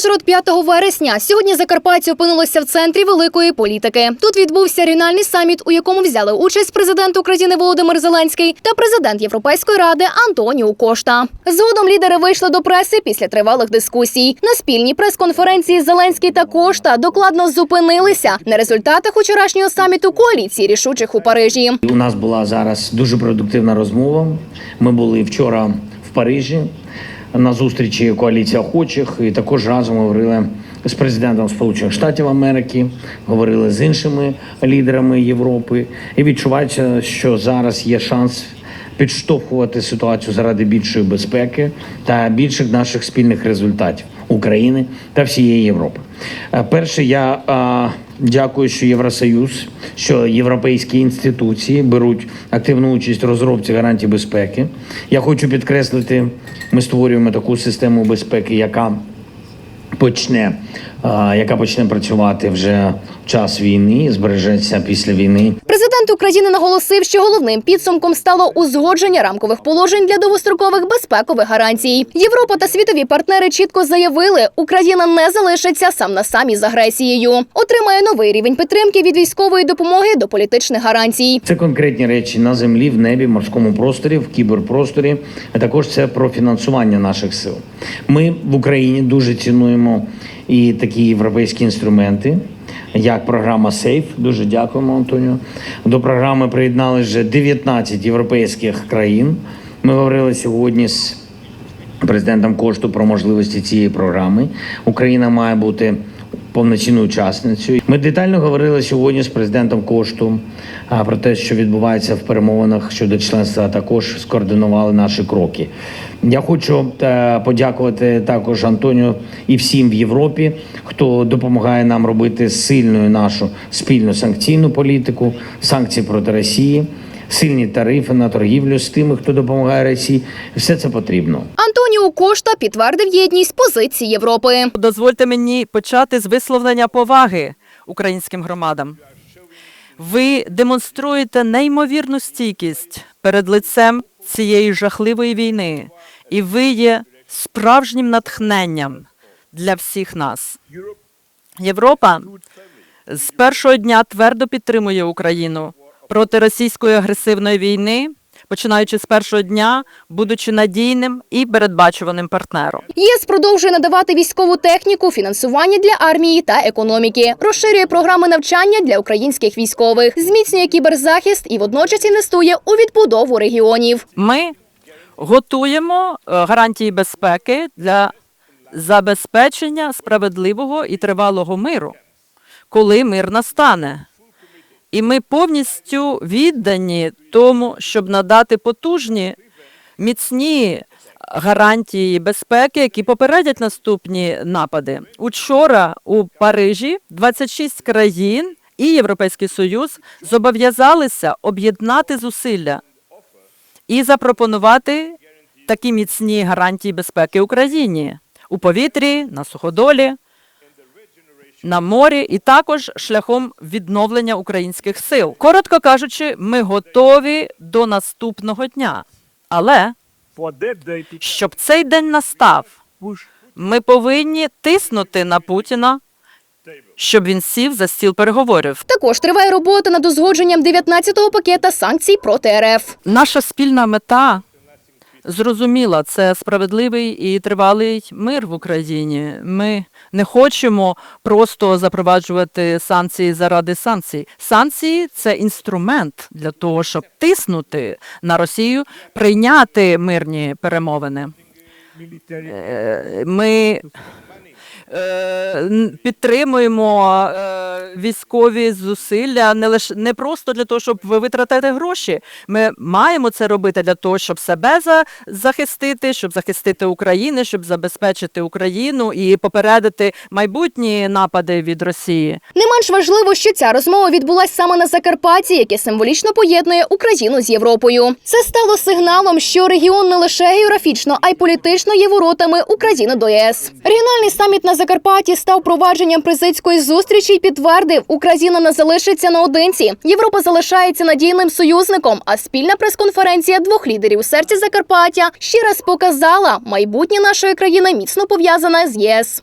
Ужгород 5 вересня. Сьогодні Закарпаття опинилося в центрі великої політики. Тут відбувся регіональний саміт, у якому взяли участь президент України Володимир Зеленський та президент Європейської ради Антоніу Кошта. Згодом лідери вийшли до преси після тривалих дискусій. На спільній прес-конференції Зеленський та Кошта докладно зупинилися на результатах вчорашнього саміту коаліції рішучих у Парижі. У нас була зараз дуже продуктивна розмова. Ми були вчора в Парижі на зустрічі коаліції охочих, і також разом говорили з президентом Сполучених Штатів Америки, говорили з іншими лідерами Європи. І відчувається, що зараз є шанс підштовхувати ситуацію заради більшої безпеки та більших наших спільних результатів України та всієї Європи. Е, Перше, я е, дякую, що Євросоюз, що європейські інституції беруть активну участь в розробці гарантій безпеки. Я хочу підкреслити, ми створюємо таку систему безпеки, яка почне, яка почне працювати вже в час війни, збережеться після війни. Президент України наголосив, що головним підсумком стало узгодження рамкових положень для довгострокових безпекових гарантій. Європа та світові партнери чітко заявили, Україна не залишиться сам на самі з агресією. Отримає новий рівень підтримки від військової допомоги до політичних гарантій. Це конкретні речі на землі, в небі, морському просторі, в кіберпросторі. А також це про фінансування наших сил. Ми в Україні дуже цінуємо і такі європейські інструменти, як програма Сейф. Дуже дякуємо, Антоніо. До програми приєднали вже 19 європейських країн. Ми говорили сьогодні з президентом кошту про можливості цієї програми. Україна має бути повноцінною учасницею. Ми детально говорили сьогодні з президентом кошту про те, що відбувається в перемовинах щодо членства. Також скоординували наші кроки. Я хочу е, подякувати також Антоніо і всім в Європі, хто допомагає нам робити сильною нашу спільну санкційну політику, санкції проти Росії. Сильні тарифи на торгівлю з тими, хто допомагає Росії, все це потрібно. Антоніу Кошта підтвердив єдність позицій Європи. Дозвольте мені почати з висловлення поваги українським громадам. Ви демонструєте неймовірну стійкість перед лицем цієї жахливої війни, і ви є справжнім натхненням для всіх нас. Європа з першого дня твердо підтримує Україну проти російської агресивної війни, починаючи з першого дня, будучи надійним і передбачуваним партнером. ЄС продовжує надавати військову техніку, фінансування для армії та економіки, розширює програми навчання для українських військових, зміцнює кіберзахист і водночас інвестує у відбудову регіонів. Ми готуємо е, гарантії безпеки для забезпечення справедливого і тривалого миру, коли мир настане. І ми повністю віддані тому, щоб надати потужні, міцні гарантії безпеки, які попередять наступні напади. Учора у Парижі 26 країн і Європейський Союз зобов'язалися об'єднати зусилля і запропонувати такі міцні гарантії безпеки Україні у повітрі, на суходолі, на морі і також шляхом відновлення українських сил. Коротко кажучи, ми готові до наступного дня. Але щоб цей день настав, ми повинні тиснути на Путіна, щоб він сів за стіл переговорів. Також триває робота над узгодженням 19-го пакета санкцій проти РФ. Наша спільна мета зрозуміла це справедливий і тривалий мир в Україні. Ми не хочемо просто запроваджувати санкції заради санкцій. Санкції це інструмент для того, щоб тиснути на Росію, прийняти мирні перемовини. Е, Ми підтримуємо е, військові зусилля не лише не просто для того, щоб ви витратити гроші. Ми маємо це робити для того, щоб себе за, захистити, щоб захистити Україну, щоб забезпечити Україну і попередити майбутні напади від Росії. Не менш важливо, що ця розмова відбулася саме на Закарпатті, яке символічно поєднує Україну з Європою. Це стало сигналом, що регіон не лише географічно, а й політично є воротами України до ЄС. Регіональний саміт на Закарпатті став провадженням президської зустрічі і підтвердив, Україна не залишиться наодинці. Європа залишається надійним союзником. А спільна прес-конференція двох лідерів у серці Закарпаття ще раз показала, майбутнє нашої країни міцно пов'язане з ЄС.